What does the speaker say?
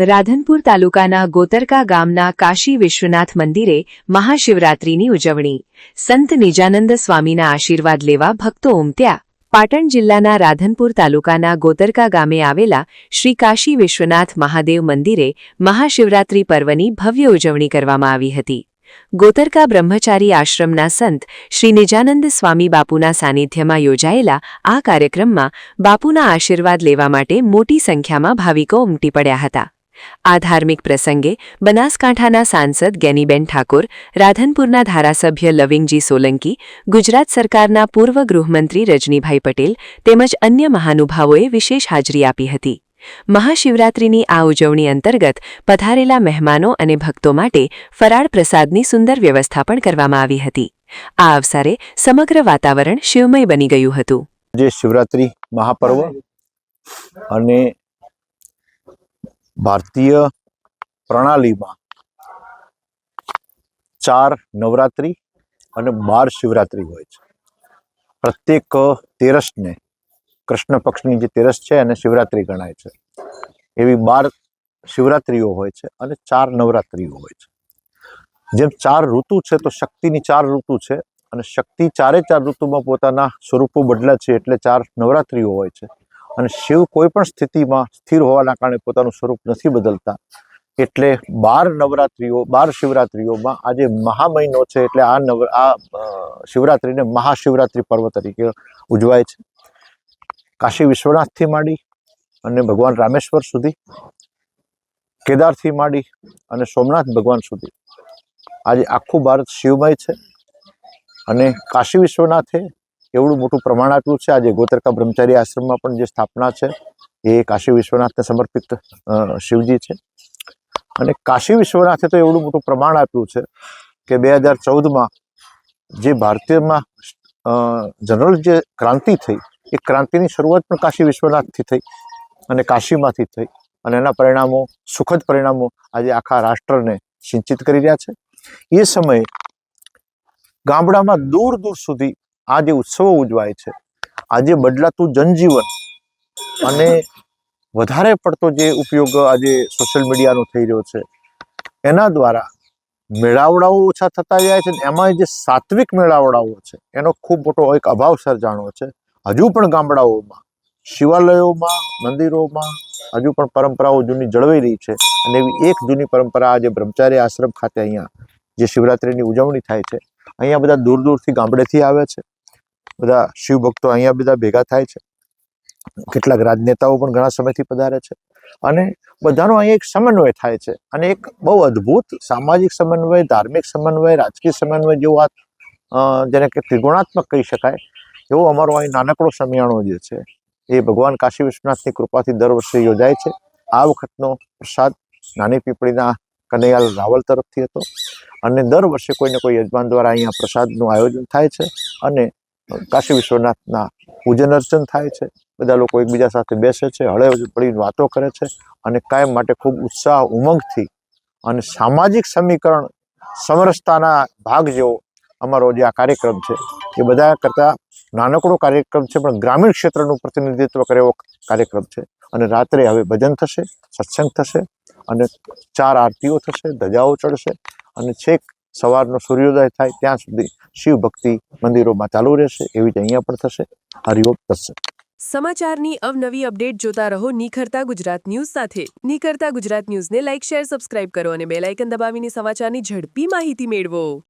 રાધનપુર તાલુકાના ગોતરકા ગામના કાશી વિશ્વનાથ મંદિરે મહાશિવરાત્રીની ઉજવણી. સંત નિજાનંદ સ્વામીના આશીર્વાદ લેવા ભક્તો ઉમટ્યા. પાટણ જિલ્લાના રાધનપુર તાલુકાના ગોતરકા ગામે આવેલા શ્રી કાશી વિશ્વનાથ મહાદેવ મંદિરે મહાશિવરાત્રી પર્વની ભવ્ય ઉજવણી કરવામાં આવી હતી. ગોતરકા બ્રહ્મચારી આશ્રમના સંત શ્રી નિજાનંદ સ્વામી બાપુના સાનિધ્યમાં યોજાયેલા આ કાર્યક્રમમાં બાપુના આશીર્વાદ લેવા માટે મોટી સંખ્યામાં ભાવિકો ઉમટી પડ્યા હતા. આ ધાર્મિક પ્રસંગે બનાસકાંઠાના સાંસદ ગેનીબેન ઠાકોર, રાધનપુરના ધારાસભ્ય લવિંગજી સોલંકી, ગુજરાત સરકારના પૂર્વ ગૃહમંત્રી રજનીભાઈ પટેલ તેમજ અન્ય મહાનુભાવોએ વિશેષ હાજરી આપી હતી. મહાશિવરાત્રિની આ ઉજવણી અંતર્ગત પધારેલા મહેમાનો અને ભક્તો માટે ફરાળ પ્રસાદની સુંદર વ્યવસ્થા પણ કરવામાં આવી હતી. આ અવસરે સમગ્ર વાતાવરણ શિવમય બની ગયું હતું. જે શિવરાત્રી મહાપર્વ અને ભારતીય પ્રણાલીમાં ચાર નવરાત્રી અને બાર શિવરાત્રી હોય છે. પ્રત્યેક તેરસને કૃષ્ણ પક્ષની જે તેરસ છે એને શિવરાત્રી ગણાય છે. એવી બાર શિવરાત્રીઓ હોય છે અને ચાર નવરાત્રીઓ હોય છે. જેમ ચાર ઋતુ છે તો શક્તિની ચાર ઋતુ છે અને શક્તિ ચારે ચાર ઋતુમાં પોતાના સ્વરૂપો બદલા છે એટલે ચાર નવરાત્રીઓ હોય છે. અને શિવ કોઈ પણ સ્થિતિમાં સ્થિર હોવાના કારણે પોતાનું સ્વરૂપ નથી બદલતા. એટલે બાર નવરાત્રીઓ, બાર શિવરાત્રીઓમાં આજે મહા મહિનો છે એટલે આ નવ, આ શિવરાત્રિને શિવરાત્રીને મહાશિવરાત્રી પર્વ તરીકે ઉજવાય છે. કાશી વિશ્વનાથથી માંડી અને ભગવાન રામેશ્વર સુધી, કેદારથી માંડી અને સોમનાથ ભગવાન સુધી. આજે આખું ભારત શિવમય છે અને કાશી વિશ્વનાથે એવડું મોટું પ્રમાણ આપ્યું છે. આજે ગોતરકા બ્રહ્મચારી આશ્રમમાં પણ જે સ્થાપના છે, એ કાશી વિશ્વનાથને સમર્પિત શિવજી છે. અને કાશી વિશ્વનાથે તો એવડું મોટું પ્રમાણ આપ્યું છે કે બે હજાર ચૌદમાં જે ભારતીયમાં જનરલ જે ક્રાંતિ થઈ, એ ક્રાંતિની શરૂઆત પણ કાશી વિશ્વનાથથી થઈ અને કાશીમાંથી થઈ. અને એના પરિણામો, સુખદ પરિણામો આજે આખા રાષ્ટ્રને સિંચિત કરી રહ્યા છે. એ સમયે ગામડામાં દૂર દૂર સુધી આ જે ઉત્સવો ઉજવાય છે આજે બદલાતું જનજીવન અને વધારે પડતો જે ઉપયોગ આજે સોશિયલ મીડિયાનો થઈ રહ્યો છે, એના દ્વારા મેળાવડાઓ ઓછા થતા જાય છે એમાં જે સાત્વિક મેળાવડાઓ છે, એનો ખૂબ મોટો એક અભાવ સર્જાણો છે. હજુ પણ ગામડાઓમાં, શિવાલયોમાં, મંદિરોમાં હજુ પણ પરંપરાઓ જૂની જળવાઈ રહી છે અને એવી એક જૂની પરંપરા આજે બ્રહ્મચારી આશ્રમ ખાતે અહીંયા જે શિવરાત્રિની ઉજવણી થાય છે, અહીંયા બધા દૂર દૂરથી ગામડેથી આવે છે. બધા શિવ ભક્તો અહીંયા બધા ભેગા થાય છે. કેટલાક રાજનેતાઓ પણ ઘણા સમયથી પધારે છે. અને બધાનો અહીં એક સમન્વય થાય છે. અને એક બહુ અદ્ભુત સામાજિક સમન્વય, ધાર્મિક સમન્વય, રાજકીય સમન્વય જેવો આ જેને કે ત્રિગુણાત્મક કહી શકાય, એવો અમારો અહીં નાનકડો સમિયાણો જે છે, એ ભગવાન કાશી વિશ્વનાથની કૃપાથી દર વર્ષે યોજાય છે. આ વખતનો પ્રસાદ નાની પીપળીના કનૈયાલ રાવલ તરફથી હતો. અને દર વર્ષે કોઈને કોઈ યજમાન દ્વારા અહીંયા પ્રસાદનું આયોજન થાય છે. અને કાશી વિશ્વનાથના પૂજન અર્ચન થાય છે. બધા લોકો એકબીજા સાથે બેસે છે, હળે પડી વાતો કરે છે અને કાયમ માટે ખૂબ ઉત્સાહ, ઉમંગથી અને સામાજિક સમીકરણ સમરસતાના ભાગ જેવો અમારો જે આ કાર્યક્રમ છે. એ બધા કરતાં નાનકડો કાર્યક્રમ છે, પણ ગ્રામીણ ક્ષેત્રનું પ્રતિનિધિત્વ કરે એવો કાર્યક્રમ છે. અને રાત્રે હવે ભજન થશે, સત્સંગ થશે અને ચાર આરતીઓ થશે, ધજાઓ ચડશે અને છેક સવારનો સૂર્યોદય થાય ત્યાં સુધી શિવ ભક્તિ મંદિરોમાં ચાલુ રહેશે, એવી જ અહીંયા પણ થશે. હરિઓમ થશે સમાચારની અવનવી અપડેટ જોતા રહો નિખરતા ગુજરાત ન્યૂઝ સાથે. નિખરતા ગુજરાત ન્યૂઝને લાઇક, શેર, સબસ્ક્રાઇબ કરો અને બેલ આઇકન દબાવીને સમાચારની ઝડપી માહિતી મેળવો.